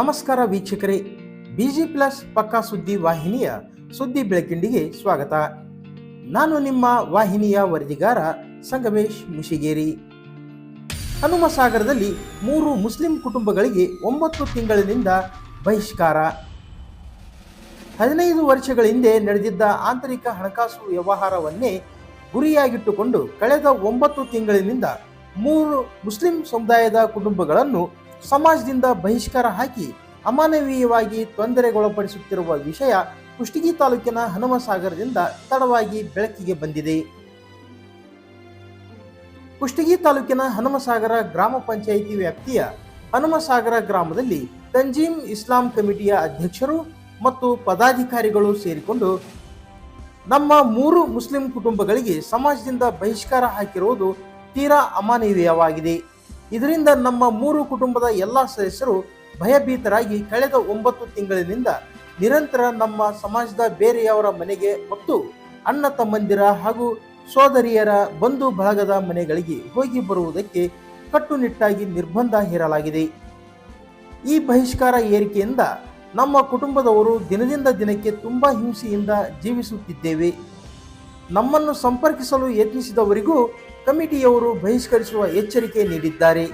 ನಮಸ್ಕಾರ ವೀಕ್ಷಕರೇ busy plus ಪಕ್ಕಾ ಸುದ್ದಿ ವಾಹಿನಿಯ ಸುದ್ದಿ ಬೆಳಕಿಂಡಿಗೆ ಸ್ವಾಗತ. ನಾನು ನಿಮ್ಮ ವಾಹಿನಿಯ ವರದಿಗಾರ ಸಂಗಮೇಶ್ ಮುಶಿಗೇರಿ ಹನುಮಸಾಗರದಲ್ಲಿ ಮೂರು ಮುಸ್ಲಿಂ ಕುಟುಂಬಗಳಿಗೆ ಒಂಬತ್ತು ತಿಂಗಳಿನಿಂದ ಬಹಿಷ್ಕಾರ. ಹದಿನೈದು ವರ್ಷಗಳ ಹಿಂದೆ ನಡೆದಿದ್ದ ಆಂತರಿಕ ಹಣಕಾಸು ವ್ಯವಹಾರವನ್ನೇ ಗುರಿಯಾಗಿಟ್ಟುಕೊಂಡು ಕಳೆದ ಒಂಬತ್ತು ತಿಂಗಳಿನಿಂದ ಮೂರು ಮುಸ್ಲಿಂ ಸಮುದಾಯದ ಕುಟುಂಬಗಳನ್ನು ಸಮಾಜದಿಂದ ಬಹಿಷ್ಕಾರ ಹಾಕಿ ಅಮಾನವೀಯವಾಗಿ ತೊಂದರೆಗೊಳಪಡಿಸುತ್ತಿರುವ ವಿಷಯ ಕುಷ್ಟಗಿ ತಾಲೂಕಿನ ಹನುಮಸಾಗರದಿಂದ ತಡವಾಗಿ ಬೆಳಕಿಗೆ ಬಂದಿದೆ. ಕುಷ್ಟಗಿ ತಾಲೂಕಿನ ಹನುಮಸಾಗರ ಗ್ರಾಮ ಪಂಚಾಯಿತಿ ವ್ಯಾಪ್ತಿಯ ಹನುಮಸಾಗರ ಗ್ರಾಮದಲ್ಲಿ ತಂಜೀಮ್ ಇಸ್ಲಾಂ ಕಮಿಟಿಯ ಅಧ್ಯಕ್ಷರು ಮತ್ತು ಪದಾಧಿಕಾರಿಗಳು ಸೇರಿಕೊಂಡು ನಮ್ಮ ಮೂರು ಮುಸ್ಲಿಂ ಕುಟುಂಬಗಳಿಗೆ ಸಮಾಜದಿಂದ ಬಹಿಷ್ಕಾರ ಹಾಕಿರುವುದು ತೀರಾ ಅಮಾನವೀಯವಾಗಿದೆ. ಇದರಿಂದ ನಮ್ಮ ಮೂರು ಕುಟುಂಬದ ಎಲ್ಲ ಸದಸ್ಯರು ಭಯಭೀತರಾಗಿ ಕಳೆದ ಒಂಬತ್ತು ತಿಂಗಳಿನಿಂದ ನಿರಂತರ ನಮ್ಮ ಸಮಾಜದ ಬೇರೆಯವರ ಮನೆಗೆ ಮತ್ತು ಅಣ್ಣ ತಮ್ಮಂದಿರ ಹಾಗೂ ಸೋದರಿಯರ ಬಂಧು ಬಳಗದ ಮನೆಗಳಿಗೆ ಹೋಗಿ ಬರುವುದಕ್ಕೆ ಕಟ್ಟುನಿಟ್ಟಾಗಿ ನಿರ್ಬಂಧ ಹೇರಲಾಗಿದೆ. ಈ ಬಹಿಷ್ಕಾರ ಏರಿಕೆಯಿಂದ ನಮ್ಮ ಕುಟುಂಬದವರು ದಿನದಿಂದ ದಿನಕ್ಕೆ ತುಂಬ ಹಿಂಸೆಯಿಂದ ಜೀವಿಸುತ್ತಿದ್ದೇವೆ. ನಮ್ಮನ್ನು ಸಂಪರ್ಕಿಸಲು ಯತ್ನಿಸಿದವರಿಗೂ ಕಮಿಟಿಯವರು ಬಹಿಷ್ಕರಿಸುವ ಎಚ್ಚರಿಕೆ ನೀಡಿದ್ದಾರೆ.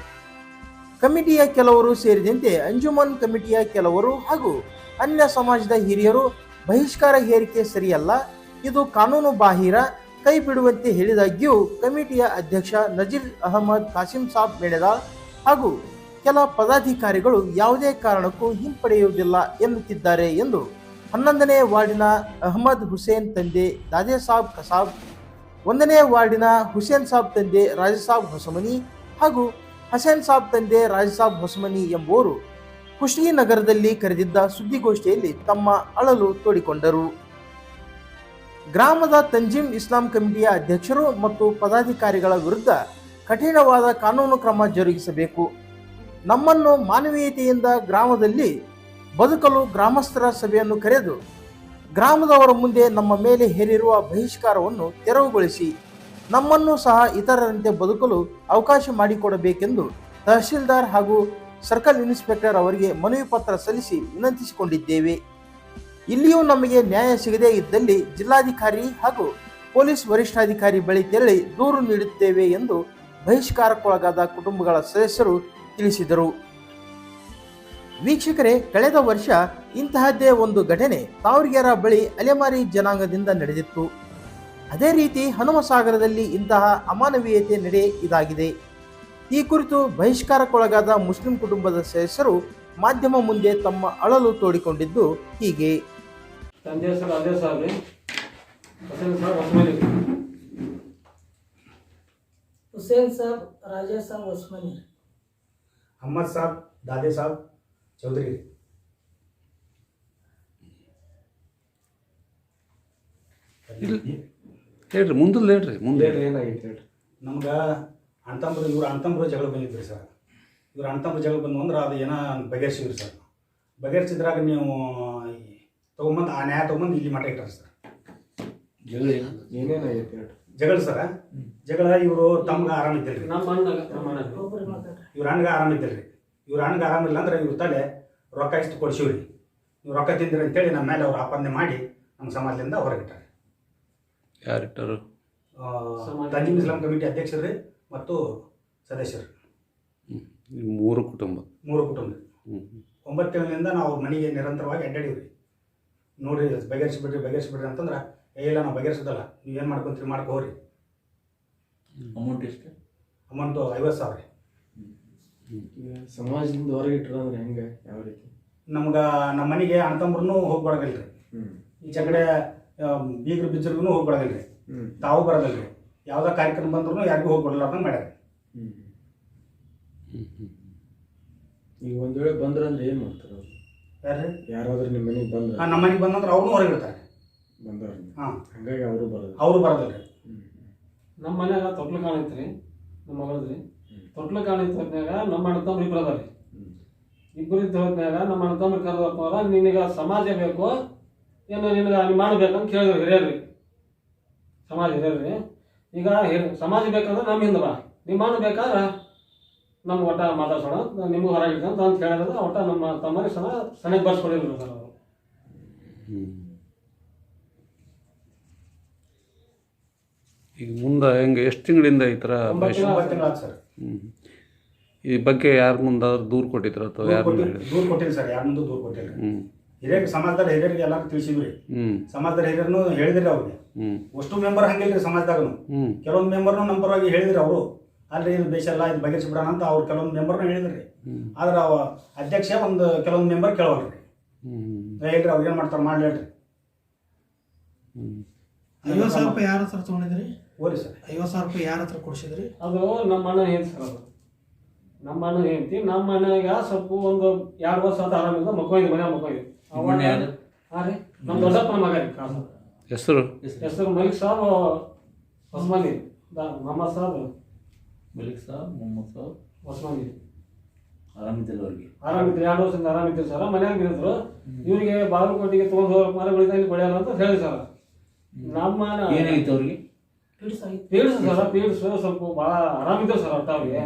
ಕಮಿಟಿಯ ಕೆಲವರು ಸೇರಿದಂತೆ ಅಂಜುಮನ್ ಕಮಿಟಿಯ ಕೆಲವರು ಹಾಗೂ ಅನ್ಯ ಸಮಾಜದ ಹಿರಿಯರು ಬಹಿಷ್ಕಾರ ಹೇರಿಕೆ ಸರಿಯಲ್ಲ, ಇದು ಕಾನೂನು ಬಾಹಿರ ಕೈ ಬಿಡುವಂತೆ ಹೇಳಿದಾಗ್ಯೂ ಕಮಿಟಿಯ ಅಧ್ಯಕ್ಷ ನಜೀರ್ ಅಹಮದ್ ಕಾಸಿಂ ಸಾಬ್ ಮೇಳೆದಾಳ್ ಹಾಗೂ ಕೆಲ ಪದಾಧಿಕಾರಿಗಳು ಯಾವುದೇ ಕಾರಣಕ್ಕೂ ಹಿಂಪಡೆಯುವುದಿಲ್ಲ ಎನ್ನುತ್ತಿದ್ದಾರೆ ಎಂದು ಹನ್ನೊಂದನೇ ವಾರ್ಡಿನ ಅಹಮದ್ ಹುಸೇನ್ ತಂದೆ ದಾದೆ ಸಾಬ್ ಕಸಾಬ್ ಒಂದನೇ ವಾರ್ಡಿನ ಹುಸೇನ್ ಸಾಬ್ ತಂದೆ ರಾಜಸಾಬ್ ಹೊಸಮನಿ ಹಾಗೂ ಹಸೇನ್ ಸಾಬ್ ತಂದೆ ರಾಜಸಾಬ್ ಹೊಸಮನಿ ಎಂಬುವರು ಖುಷಿ ನಗರದಲ್ಲಿ ಕರೆದಿದ್ದ ಸುದ್ದಿಗೋಷ್ಠಿಯಲ್ಲಿ ತಮ್ಮ ಅಳಲು ತೋಡಿಕೊಂಡರು. ಗ್ರಾಮದ ತಂಜೀಮ್ ಇಸ್ಲಾಂ ಕಮಿಟಿಯ ಅಧ್ಯಕ್ಷರು ಮತ್ತು ಪದಾಧಿಕಾರಿಗಳ ವಿರುದ್ಧ ಕಠಿಣವಾದ ಕಾನೂನು ಕ್ರಮ ಜರುಗಿಸಬೇಕು. ನಮ್ಮನ್ನು ಮಾನವೀಯತೆಯಿಂದ ಗ್ರಾಮದಲ್ಲಿ ಬದುಕಲು ಗ್ರಾಮಸ್ಥರ ಸಭೆಯನ್ನು ಕರೆದು ಗ್ರಾಮದವರ ಮುಂದೆ ನಮ್ಮ ಮೇಲೆ ಹೇರಿರುವ ಬಹಿಷ್ಕಾರವನ್ನು ತೆರವುಗೊಳಿಸಿ ನಮ್ಮನ್ನು ಸಹ ಇತರರಂತೆ ಬದುಕಲು ಅವಕಾಶ ಮಾಡಿಕೊಡಬೇಕೆಂದು ತಹಶೀಲ್ದಾರ್ ಹಾಗೂ ಸರ್ಕಲ್ ಇನ್ಸ್ಪೆಕ್ಟರ್ ಅವರಿಗೆ ಮನವಿ ಪತ್ರ ಸಲ್ಲಿಸಿ ವಿನಂತಿಸಿಕೊಂಡಿದ್ದೇವೆ. ಇಲ್ಲಿಯೂ ನಮಗೆ ನ್ಯಾಯ ಸಿಗದೇ ಇದ್ದಲ್ಲಿ ಜಿಲ್ಲಾಧಿಕಾರಿ ಹಾಗೂ ಪೊಲೀಸ್ ವರಿಷ್ಠಾಧಿಕಾರಿ ಬಳಿ ತೆರಳಿ ದೂರು ನೀಡುತ್ತೇವೆ ಎಂದು ಬಹಿಷ್ಕಾರಕ್ಕೊಳಗಾದ ಕುಟುಂಬಗಳ ಸದಸ್ಯರು ತಿಳಿಸಿದರು. ವೀಕ್ಷಕರೇ ಕಳೆದ ವರ್ಷ ಇಂತಹದ್ದೇ ಒಂದು ಘಟನೆ ತಾವರಿಗೆರ ಬಳಿ ಅಲೆಮಾರಿ ಜನಾಂಗದಿಂದ ನಡೆದಿತ್ತು. ಅದೇ ರೀತಿ ಹನುಮಸಾಗರದಲ್ಲಿ ಇಂತಹ ಅಮಾನವೀಯತೆ ನಡೆ ಇದಾಗಿದೆ. ಈ ಕುರಿತು ಬಹಿಷ್ಕಾರಕ್ಕೊಳಗಾದ ಮುಸ್ಲಿಂ ಕುಟುಂಬದ ಸದಸ್ಯರು ಮಾಧ್ಯಮ ಮುಂದೆ ತಮ್ಮ ಅಳಲು ತೋಡಿಕೊಂಡಿದ್ದು ಹೀಗೆ. ಹುಸೇನ್ ಸಾಬ್ ರಾಜೇಶ್ ಸಾಬ್ ಉಸ್ಮಾನಿ ಅಹಮದ್ ಸಾಬ್ ದಾದೆ ಸಾಬ್. ಚೌಧರಿ ಹೇಳ್ರಿ ಮುಂದಲ್ಲ ಹೇಳ್ರಿ ಮುಂದೆ. ಏನಾಗಿತ್ತು ಹೇಳ್ರಿ. ನಮ್ಗೆ ಅಣ್ತಂಬ್ರು ಇವ್ರು ಅಣ್ತಂಬ್ರು ಜಗಳ ಬಂದಿದ್ರಿ ಸರ್. ಇವ್ರು ಅಣ್ತಂಬ್ರು ಜಗಳ ಬಂದು ಅಂದ್ರೆ ಅದು ಏನೋ ಬಗೆಹರಿಸಿದ್ರಿ ಸರ್. ಬಗೆಹರಿಸಿದ್ರಾಗ ನೀವು ಈ ತೊಗೊಂಬಂದು ಆ ನ್ಯಾಯ ತೊಗೊಂಬಂದು ಇಲ್ಲಿ ಮಠ ಇಟ್ಟಾರ ಸರ್. ಏನೇನಾಗಿತ್ತು ಹೇಳ್ರಿ. ಜಗಳ ಸರ? ಜಗಳ ಇವರು ತಮ್ಗೆ ಆರಾಮಿದ್ದಿಲ್ರಿ ಇವ್ರ ಅಣ್ಣಗೆ ಆರಾಮಿದ್ದಿಲ್ರಿ ರೀ ಇವ್ರ ಹಣ್ಗೆ ಆರಾಮಿಲ್ಲ ಅಂದ್ರೆ ಇವ್ರ ತಲೆ ರೊಕ್ಕ ಇಷ್ಟು ಕೊಡ್ಸಿವ್ರಿ. ನೀವು ರೊಕ್ಕ ತಿಂದಿರಿ ಅಂತೇಳಿ ನಮ್ಮ ಮೇಲೆ ಅವ್ರು ಆಪಾದನೆ ಮಾಡಿ ನಮ್ಮ ಸಮಾಜದಿಂದ ಹೊರಗಿಟ್ಟಾರೆ. ಯಾರಿಟ್ಟರು? ಆ, ತಂಜೀಮ್ ಇಸ್ಲಾಂ ಕಮಿಟಿ ಅಧ್ಯಕ್ಷರು ಮತ್ತು ಸದಸ್ಯರು. ಮೂರು ಕುಟುಂಬ. ಮೂರು ಕುಟುಂಬ. ಹ್ಞೂ ಒಂಬತ್ತು ತಿಂಗಳಿಂದ ನಾವು ಅವ್ರ ಮನೆಗೆ ನಿರಂತರವಾಗಿ ಅಡ್ಡಾಡೀವಿ ನೋಡ್ರಿ ಬಗೆಹರಿಸ್ಬಿಡ್ರಿ ಬಗೆಹರಿಸ್ಬಿಡ್ರಿ ಅಂತಂದ್ರೆ ಏ ಇಲ್ಲ ನಾವು ಬಗೆಹರಿಸೋದಲ್ಲ ಏನು ಮಾಡ್ಕೊಂತೀರಿ ಮಾಡ್ಕೋರಿ. ಹೋಗ್ರಿ ಅಮೌಂಟ್ ಎಷ್ಟು? ಅಮೌಂಟು ಐವತ್ತು ಸಾವಿರ. ರೀ ಸಮಾಜದಿಂದ ಹೊರಗೆ ಇಟ್ರು ಅಂದ್ರೆ ಹೆಂಗೆ? ಯಾವ ರೀತಿ? ನಮ್ಗೆ ನಮ್ಮ ಮನೆಗೆ ಅಣ್ತಂಬ್ರೂ ಹೋಗ್ಕೊಡೋದಿಲ್ಲ ರೀ ಹ್ಮ್. ಈಚೆ ಕಡೆ ಬೀಗರು ಬಿಜ್ಜರಿಗೂ ಹೋಗ್ಕೊಡೋದಿಲ್ಲ ರೀ ಹ್ಮ್. ತಾವು ಬರೋದಲ್ರಿ. ರೀ ಯಾವುದೇ ಕಾರ್ಯಕ್ರಮ ಬಂದ್ರು ಯಾರಿಗೂ ಹೋಗ್ಕೊಡಲಾರ್ದಂಗೆ ಮಾಡ್ಯಾರ. ಹ್ಮ್. ಹ್ಞೂ ಹ್ಞೂ ಈಗ ಒಂದ್ ವೇಳೆ ಬಂದ್ರಂದ್ರೆ ಏನ್ ಮಾಡ್ತಾರ ಅವ್ರು? ಯಾರು ಯಾರಾದ್ರೂ ನಿಮ್ಮ ಮನೆಗೆ ಬಂದ್ರ? ನಮ್ಮ ಮನೆಗೆ ಬಂದಂದ್ರೆ ಅವ್ರನ್ನೂ ಹೊರಗೆ ಇಡ್ತಾರೆ. ಬಂದವ್ರ ಹಾಂ. ಹಂಗಾಗಿ ಅವರು ಬರೋದು ಅವರು ಬರೋದಿಲ್ಲ ರೀ ನಮ್ಮ ಮನೆಯೆಲ್ಲ ತೊಟ್ಲು ಕಾಣೈತ್ರಿ ನಮ್ಮ ಮಗಳದ್ರಿ. ಹ್ಮ್. ತೊಟ್ಲು ಕಾಣೈತ್ ಹೊತ್ನ್ಯಾಗ ನಮ್ಮ ಅಣ್ಣ ತಮ್ಮ ಇಬ್ರು ಅದಾರಿ. ಇದ್ದ ಹೊತ್ನ್ಯಾಗ ನಮ್ಮ ಅಣ್ಣ ತಮ್ಮ ಕರೆದಪ್ಪ ಅವ್ರ ನಿನಗ ಸಮಾಜ ಬೇಕು ಏನು ನಿನಗ ಅಲ್ಲಿ ಮಾಡ್ಬೇಕಂತ ಕೇಳಿದ್ರು ಹಿರಿಯರ್ರಿ ಸಮಾಜ ಹಿರಿಯರ್ರಿ ಈಗ ಸಮಾಜ ಬೇಕಂದ್ರೆ ನಮ್ಮ ಹಿಂದೆ ಬಾ. ನೀ ಮಾಡಬೇಕಾದ್ರೆ ನಮ್ಗೆ ಒಟ್ಟ ಮಾತಾಡ್ಸೋಣ ನಿಮಗೂ ಹೊರಗೆ ಅಂತ ಹೇಳಿದ್ರೆ. ಒಟ್ಟ ನಮ್ಮ ತಮ್ಮನಿಗೆ ಸಣ್ಣ ಸಣ್ಣಕ್ಕೆ ಬರ್ಸ್ಕೊಡಿದ್ರು ಸರ್ ಅವರು. ಈಗ ಮುಂದೆ ಹೆಂಗೆ ಎಷ್ಟು ತಿಂಗಳಿಂದ ಈ ಥರ ಹ್ಞೂ ಈ ಬಗ್ಗೆ ಯಾರ ಮುಂದಾದ್ರೂ ದೂರು ಕೊಟ್ಟಿದ್ರು ಅಥವಾ ದೂರ ಯಾರು ದೂರು ಕೊಟ್ಟಿಲ್ಲ ಸರ್ ಯಾರ ಮುಂದೆ ದೂರು ಕೊಟ್ಟಿಲ್ಲ. ಹ್ಞೂ ಹಿರಿಯರಿಗೆ ಸಮಾಜದಲ್ಲಿ ಹಿರಿಯರಿಗೆ ಎಲ್ಲರೂ ತಿಳಿಸಿದ್ರಿ ಹ್ಞೂ ಸಮಾಜದ ಹಿರಿಯರನ್ನು ಹೇಳಿದ್ರಿ ಅವ್ರಿಗೆ ಹ್ಞೂ ಅಷ್ಟು ಮೆಂಬರ್ ಹಂಗಿಲ್ರಿ ಸಮಾಜದಾಗನು. ಹ್ಞೂ ಕೆಲವೊಂದು ಮೆಂಬರ್ನು ನಮ್ಮ ಪರವಾಗಿ ಹೇಳಿದ್ರಿ ಅವರು. ಅಲ್ರಿ ಇದು ದೇಶ ಎಲ್ಲ ಇದು ಬಗೆಹರಿಸ್ಬಿಡೋಣ ಅಂತ ಅವ್ರು ಕೆಲವೊಂದು ಮೆಂಬರ್ನ ಹೇಳಿದ್ರಿ. ಆದ್ರೆ ಅವ ಅಧ್ಯಕ್ಷ ಒಂದು ಕೆಲವೊಂದು ಮೆಂಬರ್ ಕೇಳವಲ್ರಿ. ಹ್ಞೂ ಹೇಳ್ರಿ ಅವ್ರು ಏನು ಮಾಡ್ತಾರೆ ಮಾಡ್ಲೇಳ್ರಿ ಹ್ಞೂ ಸ್ವಲ್ಪ ಯಾರ ಹತ್ರ ತೊಗೊಂಡಿದ್ರಿ? ಓರಿ ಸರ್ ಐವತ್ತು ಸಾವಿರ ರೂಪಾಯಿ ಯಾರ ಹತ್ರ ಕೊಡಿಸಿದ್ರಿ? ಅದು ನಮ್ಮ ಅಣ್ಣ ಏನು ಸರ್ ಅದು. ನಮ್ಮ ಅಣ್ಣ ಹೆಂಡ್ತಿ ನಮ್ಮ ಮನೆಯಾಗ ಸ್ವಲ್ಪ ಒಂದು ಎರಡು ವರ್ಷ ಆತ ಆರಾಮಿಲ್ಲ ಮಕ್ಕೊಂಡಿದ್ದು ಮನೆ ಯಾರು? ಹಾಂ ರೀ ನಮ್ಮ ದೊಡ್ಡಪ್ಪನ ಮಗ ರೀ. ಕಾಸು ಹೆಸರು? ಹೆಸರು ಮಲಿಕ್ ಸಾಬ್ ಹೊಸಮನಿ. ಮೊಹಮ್ಮದ್ ಸಾಬ್. ಮಲಿಕ್ ಸಾಬ್ ಮೊಹಮ್ಮದ್ ಸಾಬ್. ಹೊಸಮನಿ. ಆರಾಮಿದ್ದಿಲ್ಲ ಅವ್ರಿಗೆ. ಆರಾಮಿದ್ರು ಎರಡು ವರ್ಷದಿಂದ ಆರಾಮಿದ್ರು ಸರ್. ಮನ್ಯಾಗ ಇದ್ರು ಇವರಿಗೆ ಬಾಗಲಕೋಟೆಗೆ ತೊಗೊಂಡು ಹೋಗಕ್ಕೆ ಮರ ಬೆಳಿತಾ ಇಲ್ಲಿ ಬೆಳೆಯಲ್ಲ ಅಂತ ಹೇಳಿ ಸರ್. ನಮ್ಮ ಏನಾಗಿತ್ತು ಅವ್ರಿಗೆ? ಪಿಡ್ಸ್ ಸರ ಪೀಡ್ಸ್ ಸ್ವಲ್ಪ ಭಾಳ ಆರಾಮಿದ್ರು ಸರ್ ಅಂತ ಅವ್ರಿಗೆ.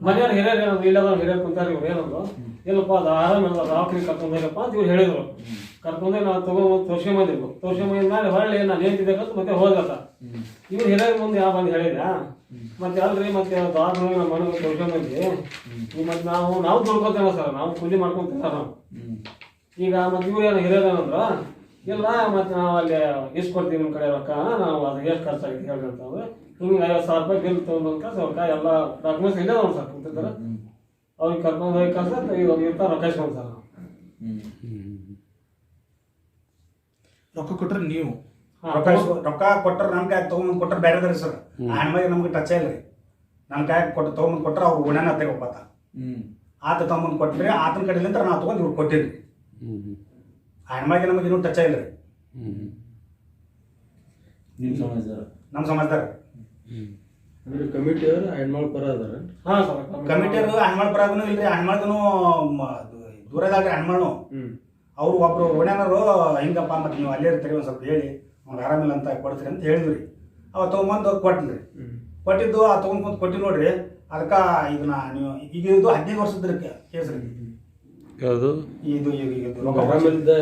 ಮನೆಯವ್ರು ಹಿರಿಯರು ಏನಂದ್ರು ಇಲ್ಲದ ಹಿರಿಯರು ಕುಂತಾರ ಇವ್ರು ಏನಂದ್ರು. ಇಲ್ಲಪ್ಪ, ಅದು ಆರಾಮಿಲ್ಲ ದವಾಖಾನೆ ಕರ್ಕೊಂಡು ಹೋಗಪ್ಪ ಅಂತ ಇವ್ರು ಹೇಳಿದ್ರು. ಕರ್ಕೊಂಡೆ ನಾವು ತಗೊಂಡು ತೋರ್ಸ್ಕೊಂಬಂದಿರ್ಬೇಕು ತೋರ್ಸ್ಕೊಂಬಂದ ಮೇಲೆ ಹೊಳ್ಳಿ ನಾನು ಹೇಳ್ತಿದ್ದೇಕಂತ ಮತ್ತೆ ಹೋಗತ್ತ ಇವ್ರು ಹಿರಿಯರ ಮುಂದೆ ಯಾವ ಬಂದು ಹೇಳಿದ ಮತ್ತೆ ಅಲ್ರಿ, ಮತ್ತೆ ದವಾಖಾನೆ ನಮ್ಮ ಮನೆಗೆ ಈ ಮತ್ತೆ ನಾವು ನಾವು ದುಡ್ಕೊತೇವೆ ಸರ್, ನಾವು ಕೂಲಿ ಮಾಡ್ಕೊಂತೀವಿ ಸರ್ ನಾವು. ಈಗ ಮತ್ತೆ ಇವ್ರು ಏನು ಹಿರಿಯರು ಏನಂದ್ರ ಇಲ್ಲ ಮತ್ತೆ ನಾವು ಅಲ್ಲಿ ಇಸ್ಕೊಡ್ತೀವಿ ನಿಮ್ಮ ಕಡೆ ರೊಕ್ಕ ನಾವು ಅದು ಎಷ್ಟು ಖರ್ಚಾಗಿತ್ತು ಹೇಳ್ರಿ ಅಂತಂದ್ರೆ ಹಿಂಗೆ ಐವತ್ತು ಸಾವಿರ ರೂಪಾಯಿ ಬಿಲ್ ತೊಗೊಂಬಂದು ಕಳ್ಸಿ ಅವ್ರ ಎಲ್ಲ ಡಾಕ್ಯುಮೆಂಟ್ಸ್ ಇಲ್ಲೇ ಅವ್ರು ಸರ್ ಕುಂತಿದ್ದಾರೆ ಅವ್ರಿಗೆ ಕರ್ಕೊಂಡು ಹೋಗಿ ಕಳ್ಸ ಈಗ ಇರ್ತಾರೆ ರೊಕ್ಕ ಇಸ್ಕೊಂಡು ಸರ್ ನಾವು ರೊಕ್ಕ ಕೊಟ್ರೆ ನೀವು. ರೊಕ್ಕ ರೊಕ್ಕ ಕೊಟ್ಟರೆ ನಮ್ಮ ಕೈ ತೊಗೊಂಬಂದು ಕೊಟ್ಟರೆ ಬೇರೆದ್ರಿ ಸರ್? ಆ ಹೆಣ್ಮಗೆ ನಮ್ಗೆ ಟಚ್ ಇಲ್ಲ ರೀ. ನಮ್ಮ ಕೈ ಕೊಟ್ಟು ತೊಗೊಂಬಂದು ಕೊಟ್ಟರೆ ಅವ್ರು ಗುಣನ ತೆಗೋಪತ್ತ. ಹ್ಮ್. ಆತ ತೊಗೊಂಬಂದು ಕೊಟ್ಟರೆ ಆತನ ಕಡೆಲಿಂದ ನಾವು ತೊಗೊಂಡು ಇವ್ರು ಕೊಟ್ಟಿರಿ ಹೆಣ್ಮಗೆ ನಮಗೆ ಇನ್ನೂ ಟಚ್ ಇಲ್ಲ ರೀ. ಹ್ಞೂ ನಿಮ್ಮ ಸಮಾಚಾರ ನಮ್ಮ ಸಮಾಜದಾಗ ಅಂದ್ರೆ ಕಮಿಟಿಯವರು ಹೆಣ್ಮಳ್ ಪರ ಅದಾರ? ಹಾಂ ಸರ್. ಕಮಿಟಿಯರು ಹಣ್ಮಾಳ್ ಪರಾಗನು ಇಲ್ರಿ ಹಣ್ಮಾಳ್ದನು ದೂರದಾಗ್ರಿ ಹಣ್ಮಾಳ್ನು ಹ್ಮ್. ಅವ್ರು ಒಬ್ರು ಓಣ್ಯಾನರು ಹಿಂಗಪ್ಪ ಮತ್ತೆ ನೀವು ಅಲ್ಲೇ ಇರ್ತೀರಿ ಒಂದು ಸ್ವಲ್ಪ ಹೇಳಿ ಅವ್ನಿಗೆ ಆರಾಮಿಲ್ಲ ಅಂತ ಕೊಡ್ತೀರಿ ಅಂತ ಹೇಳಿದ್ರಿ ಅವ ತೊಗೊಂಬಂದು ಕೊಟ್ಟಿದ್ರಿ ಕೊಟ್ಟಿದ್ದು ಆ ತೊಗೊಂಡ್ಬಂದು ಕೊಟ್ಟಿ ನೋಡ್ರಿ ಅದಕ್ಕೆ ಇದನ್ನ ನೀವು ಈಗ ಇದು ಹದಿನೈದು ವರ್ಷದ ಕೇಸ್ ರೀ. ಯಾವುದು? ಇದು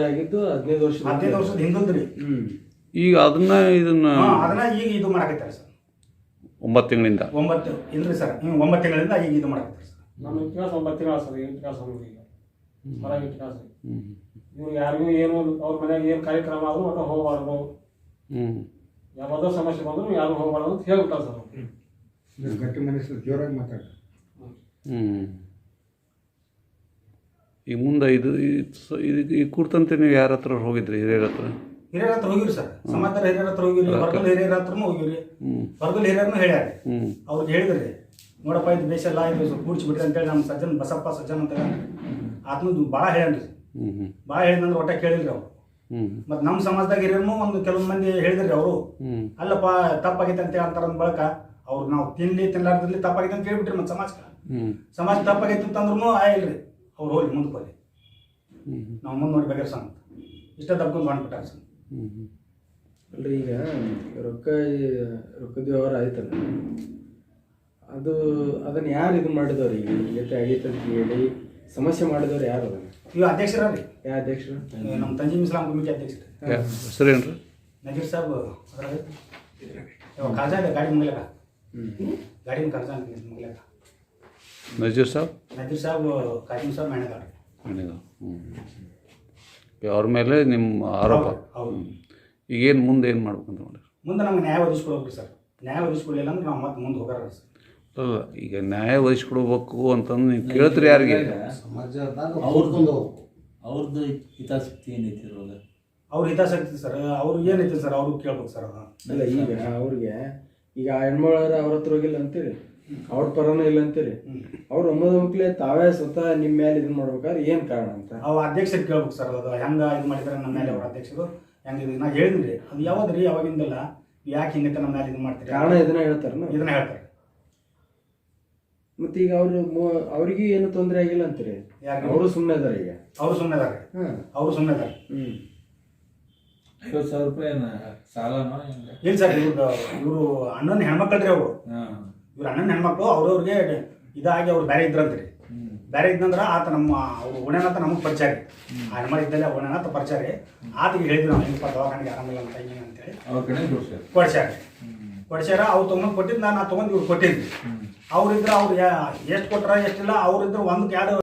ಆಗಿದ್ದು ಹದಿನೈದು ವರ್ಷ ಹದಿನೈದು ವರ್ಷದ ಹಿಂದದ್ರಿ ಹ್ಮ್. ಈಗ ಅದನ್ನ ಇದನ್ನ ಹಾ ಅದನ್ನ ಈಗ ಇದು ಮಾಡಕತ್ತಾರೆ ಸರ್. ಒಂಬತ್ತು ತಿಂಗಳಿಂದ? ಒಂಬತ್ತು ಇಲ್ರಿ ಸರ್. ಹಿಂಗೆ ಒಂಬತ್ತು ತಿಂಗಳಿಂದ ಈಗ ಇದು ಮಾಡಕತ್ತಾರೆ ಸರ್. ನಮ್ಮ ಇತಿಹಾಸ ಒಂಬತ್ತು ತಿಂಗಳ ಸರ್ ಇತಿಹಾಸ ನಮ್ಗೆ ಈಗ. ಹೊರಗೆ ಇತಿಹಾಸ. ಹ್ಞೂ ಇವ್ರು ಯಾರಿಗೂ ಏನು ಅವ್ರ ಮನ್ಯಾಗ ಏನು ಕಾರ್ಯಕ್ರಮ ಆದ್ರೂ ಒಟ್ಟು ಹೋಗಬಾರ್ದು. ಹ್ಞೂ ಯಾವುದೋ ಸಮಸ್ಯೆ ಬಂದ್ರು ಯಾರು ಹೋಗಬಾರ್ದು ಅಂತ ಹೇಳ್ಬಿಟ್ಟ ಸರ್. ಗಟ್ಟಿ ಮನಸ್ಸು ಜೋರಾಗಿ ಮಾತಾಡ ಹ್ಞೂ ಈಗ ಮುಂದೆ ಇದು ಈ ಕುರ್ತಂತೆ ನೀವು ಯಾರ ಹತ್ರ ಹೋಗಿದ್ರಿ ಹಿರಿಯರ ಹತ್ರ? ಹಿರಿಯರ ಹತ್ರ ಹೋಗಿರಿ ಸರ್. ಸಮಾಜದ ಹಿರಿಯರ ಹತ್ರ ಹೋಗಿರಿ ವರ್ಗಲ್ ಹಿರಿಯರ ಹತ್ರನೂ ಹೋಗಿರಿ ವರ್ಗಲ್ ಹಿರಿಯರನ್ನು ಹಿರಿಯರ್ನು ಹೇಳ್ಯಾರ ಅವ್ರಿಗೆ ಹೇಳಿದ್ರಿ ನೋಡಪ್ಪ ಇದು ಬೇಷ ಎಲ್ಲ ಇದು ಕೂಡ್ಸಿ ಬಿಡ್ರಿ ಅಂತೇಳಿ ನಮ್ಮ ಸಜ್ಜನ್ ಬಸಪ್ಪ ಸಜ್ಜನ್ ಅಂತ ಆತನು ಭಾಳ ಹೇಳ್ಯಾನ್ರಿ. ಭಾಳ ಹೇಳಿದಂದ್ರೆ ಒಟ್ಟ ಕೇಳಿದ್ರಿ ಅವ್ರು. ಮತ್ ಮತ್ತು ನಮ್ಮ ಸಮಾಜದಾಗ ಹಿರಿಯರ್ನು ಒಂದು ಕೆಲವೊಂದು ಮಂದಿ ಹೇಳಿದ್ರಿ ಅವರು. ಅಲ್ಲಪ್ಪ ತಪ್ಪಾಗೈತೆ ಅಂತ ಅಂತಾರ ಬಳಕ ಅವ್ರು ನಾವು ತಿನ್ಲಿ ತಿನ್ಲಾರ್ದಿರ್ಲಿ ತಪ್ಪಾಗೈತೆ ಅಂತ ಹೇಳ್ಬಿಟ್ರಿ ಮತ್ತೆ ಸಮಾಜಕ್ಕೆ. ಸಮಾಜ ತಪ್ಪಾಗೈತೆ ಅಂತಂದ್ರೂ ಆಯ್ಲ್ರಿ ಅವ್ರು ಹೋಗಿ ಮುಂದೆ ಹೋಗಿ ಹ್ಞೂ ನಾವು ಮುಂದೆ ನೋಡಿ ಬಗೆಹರ್ಸೋಣ ಅಂತ. ಇಷ್ಟ ತಪ್ಕೊಂಡು ಮಾಡ್ಬಿಟ್ಟಾರೆ ಸರ್. ಹ್ಞೂ ಹ್ಞೂ ಅಲ್ರಿ ಈಗ ರೊಕ್ಕ ರೊಕ್ಕದ ವ್ಯವಹಾರ ಆಯ್ತಲ್ಲ. ಅದು ಅದನ್ನು ಯಾರು ಇದು ಮಾಡಿದವ್ರಿ ಈಗ? ಜೊತೆ ಆಗೈತೆ ಅಂತ ಹೇಳಿ ಸಮಸ್ಯೆ ಮಾಡಿದವ್ರು ಯಾರು ಅದನ್ನು? ಇವ ಅಧ್ಯಕ್ಷರ ರೀ ಯಾವ ಅಧ್ಯಕ್ಷರು ನಮ್ಮ ತಂಜೀಮ್ ಇಸ್ಲಾಂ ಕಮಿಟಿ ಅಧ್ಯಕ್ಷರು. ಹೆಸರೇನು ರೀ ನಜೀರ್ ಸಾಬ್ ಅದ್ರಾಗ ಇವಾಗ ಕರ್ಜಾ ಇದೆ ಗಾಡಿ ಮುಗಿಲಕ ಹ್ಞೂ ಗಾಡಿನ ಕರ್ಜಾ ಅಂತ ಮುಗಿಲಕ ನಜೀರ್ ಸಾಬ್? ನಜೀರ್ ಸಾಬ್ ಕಾಜಿಮ್ ಸಾಬ್ ಮೇಣಗಾಡ ಹ್ಞೂ ಅವ್ರ ಮೇಲೆ ನಿಮ್ಮ ಆರೋಪ. ಹೌದು ಈಗೇನು ಮುಂದೆ ಏನು ಮಾಡ್ಬೇಕಂತ ಮಾಡಿ ಮುಂದೆ ನಮ್ಗೆ ನ್ಯಾಯ ಒದಗಿಸ್ಕೊಡ್ಬೇಕು ಸರ್. ನ್ಯಾಯ ಒದಗಿಸ್ಕೊಡ್ಲಿಲ್ಲ ಅಂದ್ರೆ ನಾವು ಮತ್ತೆ ಮುಂದೆ ಹೋಗಾರ ಸರ್. ಅಲ್ಲ ಈಗ ನ್ಯಾಯ ವಹಿಸ್ಕೊಡ್ಬೇಕು ಅಂತಂದು ನೀವು ಕೇಳ್ತೀರಿ ಯಾರಿಗೆ? ಅವ್ರದ್ದು ಅವ್ರದ್ದು ಹಿತಾಸಕ್ತಿ ಏನೈತಿ ಇರೋದು ಅವ್ರ ಹಿತಾಸಕ್ತಿ ಸರ್ ಅವ್ರು ಏನೈತಿ ಸರ್ ಅವ್ರಿಗೆ ಕೇಳ್ಬೇಕು ಸರ್ ಅದು ಅಲ್ಲ ಈಗ ಅವ್ರಿಗೆ ಈಗ ಹೆಣ್ಮಳ ಅವ್ರ ಹತ್ರ ಹೋಗಿಲ್ಲ ಅಂತೀರಿ? ಅವ್ರ ಪರನೂ ಇಲ್ಲ ಅಂತೀರಿ. ಅವ್ರು ಒಮ್ಮದ ಮಕ್ಳೇ ತಾವೇ ಸ್ವತಃ ನಿಮ್ಮ ಮೇಲೆ ಇದನ್ನ ಮಾಡ್ಬೇಕಾದ್ರೆ ಏನ್ ಕಾರಣ ಅಂತ? ಅವ್ ಅಧ್ಯಕ್ಷರು ಕೇಳ್ಬೇಕು ಸರ್ ಅದು. ಹೆಂಗ ಇದು ಮಾಡಿದ್ರೆ ನಮ್ಮ ಮೇಲೆ ಅವ್ರ ಅಧ್ಯಕ್ಷರು? ಹೆಂಗೆ ಇದು ನಾ ಹೇಳಿದ್ರಿ ಅದು ಯಾವ್ದ್ರಿ? ಅವಾಗಿಂದಲ್ಲ ಯಾಕೆ ಹಿಂಗತ್ತ ನಮ್ಮ ಮೇಲೆ ಇದು ಮಾಡ್ತೀರಿ? ಕಾರಣ ಇದನ್ನ ಹೇಳ್ತಾರ ಇದನ್ನ ಹೇಳ್ತಾರೆ. ಮತ್ತೆ ಈಗ ಅವರು ಅವ್ರಿಗೆ ಏನು ತೊಂದರೆ ಆಗಿಲ್ಲ ಅಂತೀರಿ? ಯಾಕೆ ಅವರು ಸುಮ್ಮನೆ ಇದಾರೆ ಈಗ. ಅವ್ರು ಸುಮ್ಮನೆ ಇದಾರೆ. ಅವ್ರು ಅವರು ಸುಮ್ಮನೆ ಇದಾರೆ. ಹ್ಮ್. ಐವತ್ತು ಸಾವಿರ ರೂಪಾಯಿ ಏನ ಸಾಲನೋ ಇಲ್ಲ ಸರ್ ಇವ್ರು ಇವರು ಅಣ್ಣನ ಹೆಣ್ಮಕ್ಳ್ರಿ ಅವರು ಹಾಂ. ಇವ್ರ ಅಣ್ಣನ ಹೆಣ್ಮಕ್ಳು ಅವ್ರವ್ರಿಗೆ ಇದಾಗಿ ಅವ್ರು ಬೇರೆ ಇದ್ರಂತ್ರಿ ಬೇರೆ ಇದ್ದಂದ್ರೆ ಆತ ನಮ್ಮ ಅವ್ರು ಓಣ್ಯಾನಂತ ನಮಗೆ ಪರಿಚಯ ರೀ. ಆ ಹೆಣ್ಮಗಳು ಇದ್ದಲ್ಲೇ ಓಣ್ಯಾನಂತ ಪರಿಚಯ ರೀ. ಆತಗೆ ಹೇಳಿದ್ವಿ ನಾವು ಹಿಂಗಪ್ಪ ದವಾಖಾನೆಗೆ ಆರಾಮಿಲ್ಲ ಅಂತ ಹಿಂಗೆ ಅಂತೇಳಿ ಕೊಡ್ಸ್ಯಾರ ಕೊಡ್ಸ್ಯಾರ ಅವ್ರು ತೊಗೊಂಡು ಕೊಟ್ಟಿದ್ದು ನಾನು ತೊಗೊಂಡು ಇವ್ರು ಕೊಟ್ಟಿದ್ವಿ. ಅವ್ರಿದ್ರೆ ಅವ್ರು ಎಷ್ಟು ಕೊಟ್ರ ಎಷ್ಟಿಲ್ಲ ಅವ್ರಿದ್ರೆ ಒಂದು ಎರಡು